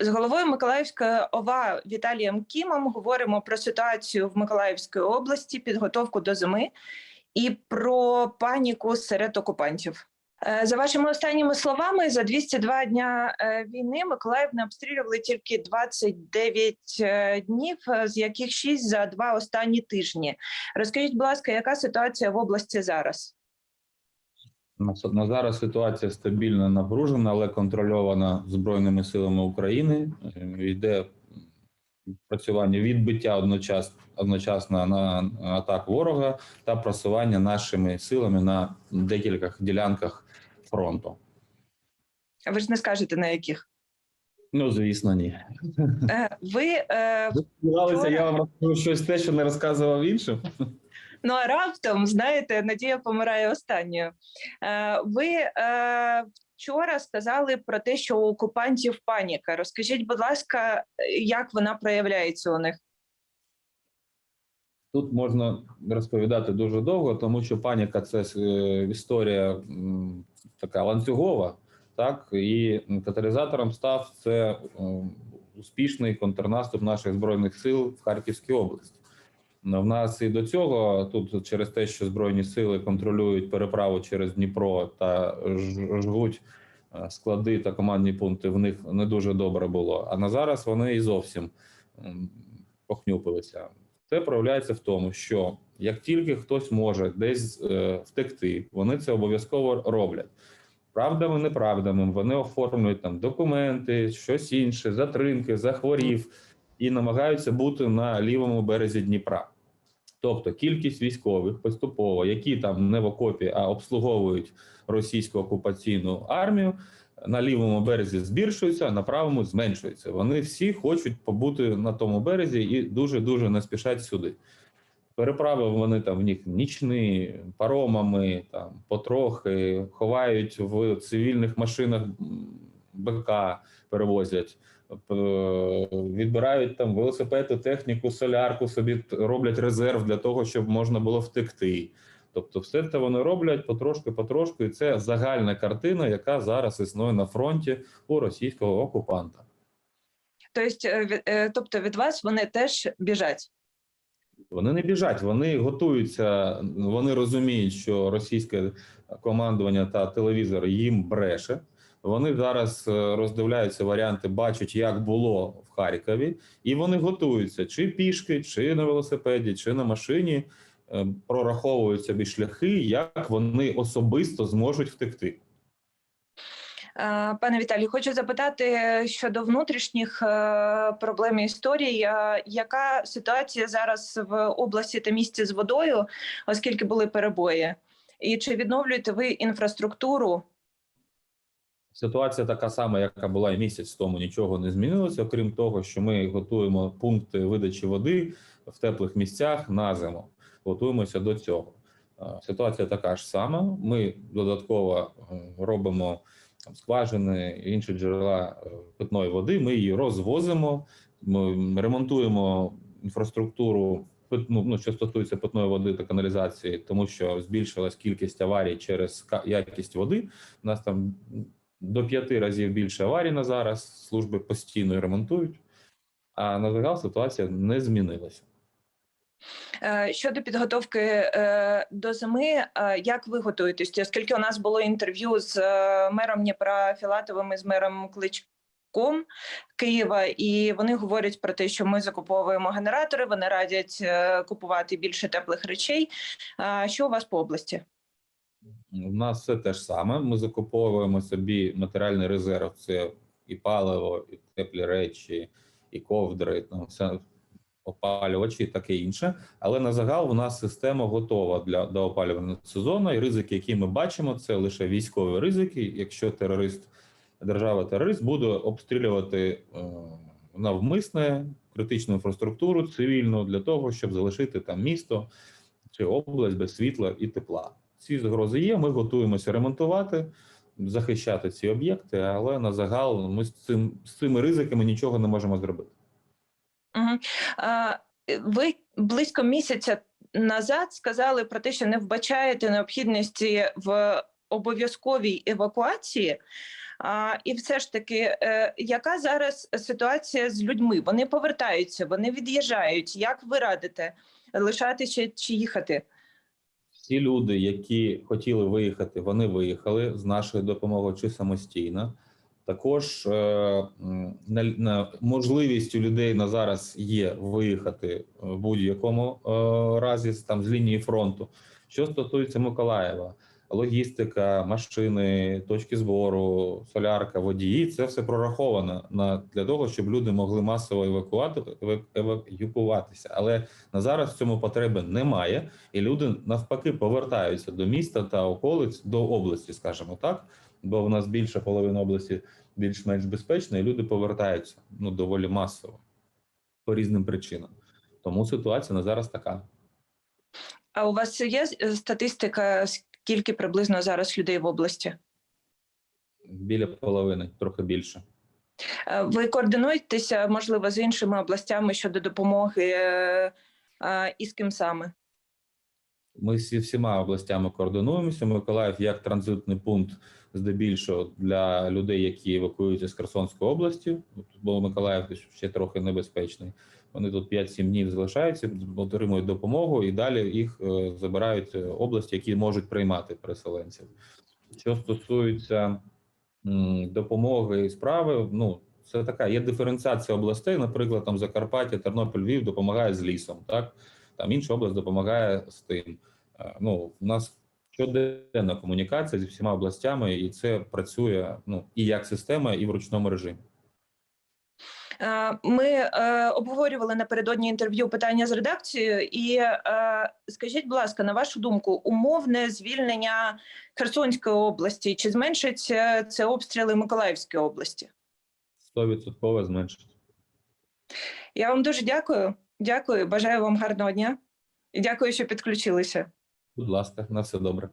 З головою Миколаївської ОВА Віталієм Кімом говоримо про ситуацію в Миколаївській області, підготовку до зими і про паніку серед окупантів. Е, За вашими останніми словами, за 202 дня е, війни Миколаїв не обстрілювали тільки 29 е, днів, з яких 6 за два останні тижні. Розкажіть, будь ласка, яка ситуація в області зараз? На зараз ситуація стабільна, напружена, але контрольована Збройними силами України. Е, Йде працювання відбиття одночас, одночасно на атак ворога та просування нашими силами на декількох ділянках фронту. Ви ж не скажете на яких? Ну, звісно, ні. Е, Ви е, Ви сподівалися, я вам розкажу щось те, що не розказував іншим. Ну а раптом, знаєте, Надія помирає останньою. Е, ви е, вчора сказали про те, що у окупантів паніка. Розкажіть, будь ласка, як вона проявляється у них? Тут можна розповідати дуже довго, тому що паніка це е, історія така ланцюгова, так і каталізатором став це успішний контрнаступ наших збройних сил в Харківській області. В нас і до цього тут через те, що збройні сили контролюють переправу через Дніпро та жгуть е, склади та командні пункти, в них не дуже добре було. А на зараз вони і зовсім похнюпилися. Це проявляється в тому, що як тільки хтось може десь е, втекти, вони це обов'язково роблять. Правдами, неправдами, вони оформлюють там документи, щось інше, затримки, захворів і намагаються бути на лівому березі Дніпра. Тобто кількість військових поступово, які там не в окопі, а обслуговують російську окупаційну армію, на лівому березі збільшується, а на правому зменшується. Вони всі хочуть побути на тому березі і дуже дуже не спішать сюди. Переправи вони там в них нічні, паромами, там потрохи ховають в цивільних машинах БК, перевозять, відбирають там велосипеди, техніку, солярку, собі роблять резерв для того, щоб можна було втекти. Тобто, все це вони роблять потрошки, потрошку, і це загальна картина, яка зараз існує на фронті у російського окупанта. Тобто, е, е, тобто від вас вони теж біжать. Вони не біжать, вони готуються. Вони розуміють, що російське командування та телевізор їм бреше. Вони зараз е, роздивляються варіанти, бачать, як було в Харкові, і вони готуються чи пішки, чи на велосипеді, чи на машині, е, прораховують собі шляхи, як вони особисто зможуть втекти. Е, Пане Віталій, хочу запитати щодо внутрішніх проблем і історій. Яка ситуація зараз в області та місті з водою, оскільки були перебої? І чи відновлюєте ви інфраструктуру? Ситуація така сама, яка була і місяць тому, нічого не змінилося, окрім того, що ми готуємо пункти видачі води в теплих місцях на зиму. Готуємося до цього. Ситуація така ж сама. Ми додатково е, робимо там, скважини, інші джерела е, питної води. Ми її розвозимо, ми ремонтуємо інфраструктуру. питну- Ну, що стосується питної води та каналізації, тому що збільшилась кількість аварій через якість води. У нас там до п'яти разів більше аварій на зараз. Служби постійно ремонтують. А на загал ситуація не змінилася. Е, Щодо підготовки е, до зими, е, як ви готуєтесь? Оскільки у нас було інтерв'ю з мером Дніпра Філатовим і з мером Кличком Києва, і вони говорять про те, що ми закуповуємо генератори, вони радять купувати більше теплих речей. Що у вас по області? У нас все те ж саме. Ми закуповуємо собі матеріальний резерв: це і паливо, і теплі речі, і ковдри, ну, все опалювачі і таке інше. Але на загал у нас система готова для до опалювального сезону. І ризики, які ми бачимо, це лише військові ризики. Якщо терорист, держава-терорист буде обстрілювати е, навмисне критичну інфраструктуру цивільну для того, щоб залишити там місто чи область без світла і тепла. Ці загрози є. Ми готуємося ремонтувати, захищати ці об'єкти, але на загал ми з цим з цими ризиками нічого не можемо зробити. Ви близько місяця назад сказали про те, що не вбачаєте необхідності в обов'язковій евакуації. А, і все ж таки, е, яка зараз ситуація з людьми? Вони повертаються, вони від'їжджають. Як ви радите лишатися чи їхати? Всі люди, які хотіли виїхати, вони виїхали з нашою допомогою чи самостійно. Також е, на, на можливість у людей на зараз є виїхати в будь-якому е, разі там з лінії фронту. Що стосується Миколаєва, логістика, машини, точки збору, солярка, водії це все прораховано на для того, щоб люди могли масово евакувати евакуюватися. Але на зараз в цьому потреби немає, і люди навпаки повертаються до міста та околиць до області, скажімо так. Бо в нас більша половина області більш-менш безпечна, і люди повертаються ну доволі масово по різним причинам. Тому ситуація на зараз така. А у вас є статистика, скільки приблизно зараз людей в області? Біля половини, трохи більше. Е, Ви координуєтеся, можливо, з іншими областями щодо допомоги е, і з ким саме? Ми зі всіма областями координуємося. Миколаїв як транзитний пункт, здебільшого для людей, які евакуюються з Херсонської області, бо Миколаїв ще трохи небезпечний. Вони тут 5-7 днів залишаються, отримують допомогу і далі їх е, забирають е, області, які можуть приймати переселенців. Що стосується допомоги і справи, ну це така є диференціація областей. Наприклад, там Закарпаття, Тернопіль, Львів допомагає з лісом, так там інша область допомагає з тим. Е, Ну, у нас щоденна комунікація зі всіма областями, і це працює ну і як система, і в ручному режимі. Е, Ми е, обговорювали напередодні інтерв'ю питання з редакцією, і е, скажіть, будь ласка, на вашу думку, умовне звільнення Херсонської області чи зменшить це обстріли Миколаївської області? 100% зменшить. Я вам дуже дякую. Дякую, бажаю вам гарного дня і дякую, що підключилися. Будь ласка, на все добре.